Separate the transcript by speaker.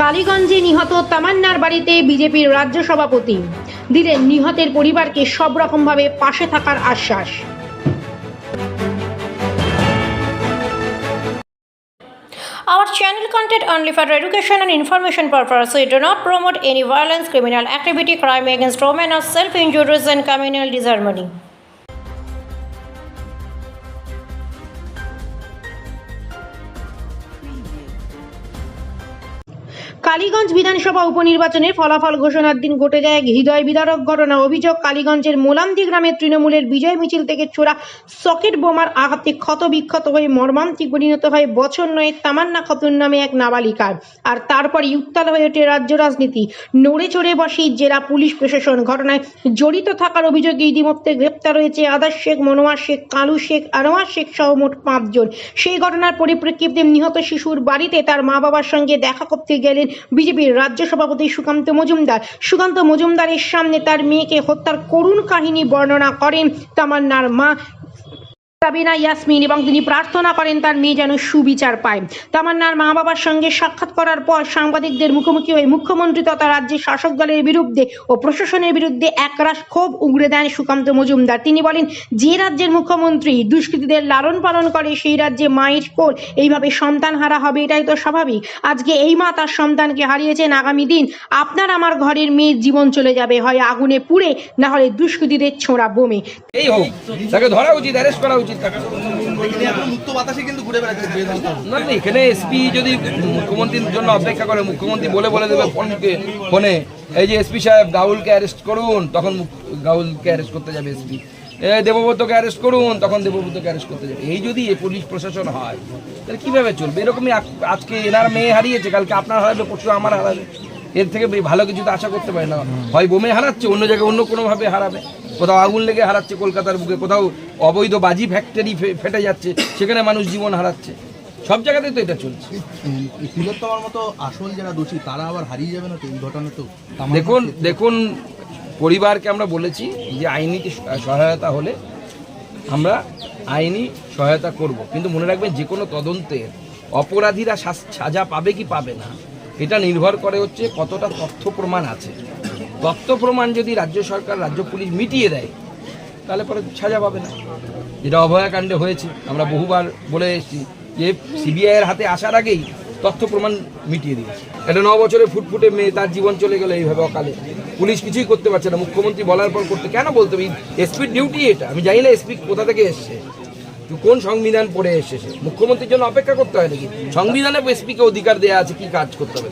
Speaker 1: কালীগঞ্জে নিহত তামান্নার বাড়িতে বিজেপির রাজ্য সভাপতি দিলেন নিহতের পরিবারকে সব রকমভাবে পাশে থাকার আশ্বাস
Speaker 2: Our channel content only for education and information purpose. We do not promote any violence, criminal activity, crime against women, or self-injuries and communal disharmony.
Speaker 1: Kaliganj বিধানসভা উপনির্বাচনের ফলাফল ঘোষণার দিন ঘটে যায় এক হৃদয় বিদারক ঘটনা। অভিযোগ, কালীগঞ্জের মোলামদি গ্রামের তৃণমূলের বিজয় মিছিল থেকে ছোড়া সকেট বোমার আঘাতে ক্ষত বিক্ষত হয়ে মর্মান্তিক পরিণত হয় বছর নয় তামান্না খাতুন নামে এক নাবালিকার। আর তারপরই উত্তাল হয়ে ওঠে রাজ্য রাজনীতি। নড়ে চড়ে বসে জেলা পুলিশ প্রশাসন। ঘটনায় জড়িত থাকার অভিযোগে ইতিমধ্যে গ্রেপ্তার হয়েছে আদার শেখ, মনোয়ার শেখ, কালু শেখ, আনোয়ার শেখ সহ মোট পাঁচজন। সেই ঘটনার পরিপ্রেক্ষিতে নিহত শিশুর বাড়িতে তার মা বাবার সঙ্গে দেখা করতে গেলেন বিজেপির রাজ্য সভাপতি সুকান্ত মজুমদার। সুকান্ত মজুমদারের সামনে তার মেয়েকে হত্যার করুণ কাহিনী বর্ণনা করেন তামান্নার মা সাবিনা ইয়াসমিন এবং তিনি প্রার্থনা করেন তার মেয়ে যেন সুবিচার পায়। তামান্নার মা বাবার সঙ্গে সাক্ষাৎ করার পর সাংবাদিকদের মুখোমুখি হয়ে মুখ্যমন্ত্রী তথা রাজ্যের শাসক দলের বিরুদ্ধে ও প্রশাসনের বিরুদ্ধে একরাশ ক্ষোভ উগড়ে দেন সুকান্ত মজুমদার। তিনি বলেন, যে রাজ্যের মুখ্যমন্ত্রী দুষ্কৃতীদের লালন পালন করে, সেই রাজ্যে মায়ের কোল। এইভাবে সন্তান হারা হবে, এটাই তো স্বাভাবিক। আজকে এই মা তার সন্তানকে হারিয়েছেন, আগামী দিন আপনার আমার ঘরের মেয়ের জীবন চলে যাবে। হয় আগুনে পুড়ে, না হলে দুষ্কৃতীদের ছোঁড়া বোমে।
Speaker 3: এই হোক, তাকে ধরা উচিত, অ্যারেস্ট করা উচিত।
Speaker 4: এখন মুক্ত বাতাসে কিন্তু ঘুরে বেড়াচ্ছে
Speaker 3: না এখানে এসপি যদি মুখ্যমন্ত্রীর জন্য অপেক্ষা করে, মুখ্যমন্ত্রী বলে বলে দেবে ফোনকে ফোনে, এই যে এসপি সাহেব, গাউলকে অ্যারেস্ট করুন, তখন গাউলকে অ্যারেস্ট করতে যাবে এসপি দেবব্রতকে অ্যারেস্ট করুন, তখন দেবব্রতকে অ্যারেস্ট করতে যাবে। এই যদি পুলিশ প্রশাসন হয়, তাহলে কীভাবে চলবে? এরকমই আজকে এনার মেয়ে হারিয়েছে, কালকে আপনার হারাবে, পরশু আমার হারাবে। এর থেকে ভালো কিছু তো আশা করতে পারে না। হয় বোমে হারাচ্ছে, অন্য জায়গায় অন্য কোনোভাবে হারাবে। কোথাও আগুন লেগে হারাচ্ছে কলকাতার বুকে কোথাও অবৈধ বাজি ফ্যাক্টরি ফেটে যাচ্ছে সেখানে মানুষ জীবন হারাচ্ছে। সব জায়গাতেই তো এটা চলছে।
Speaker 4: তিলোত্তমার মতো আসল যারা দোষী তারা আবার হারিয়ে যাবে না তো? এই ঘটনা তো
Speaker 3: দেখুন দেখুন পরিবারকে আমরা বলেছি যে আইনি সহায়তা হলে আমরা আইনি সহায়তা করব। কিন্তু মনে রাখবেন যে কোনো তদন্তের অপরাধীরা সাজা পাবে কি পাবে না এটা নির্ভর করে হচ্ছে কতটা তথ্য প্রমাণ আছে। তথ্য প্রমাণ যদি রাজ্য সরকার, রাজ্য পুলিশ মিটিয়ে দেয়, তাহলে পরে সাজা পাবে না। যেটা অভয়াকাণ্ডে হয়েছে, আমরা বহুবার বলে এসেছি যে সিবিআইয়ের হাতে আসার আগেই তথ্য প্রমাণ মিটিয়ে দিয়েছে। একটা ন বছরে ফুটফুটে মেয়ে তার জীবন চলে গেল এইভাবে অকালে। পুলিশ কিছুই করতে পারছে না। মুখ্যমন্ত্রী বলার পর করতে কেন বলতে হবে? এসপির ডিউটি এটা। আমি জানি না এসপি কোথা থেকে এসছে। কোন সংবিধান পড়ে এসেছে? মুখ্যমন্ত্রীর জন্য অপেক্ষা করতে হয় নাকি? সংবিধানে এসপিকে অধিকার দেওয়া আছে, কি কাজ করতে হবে?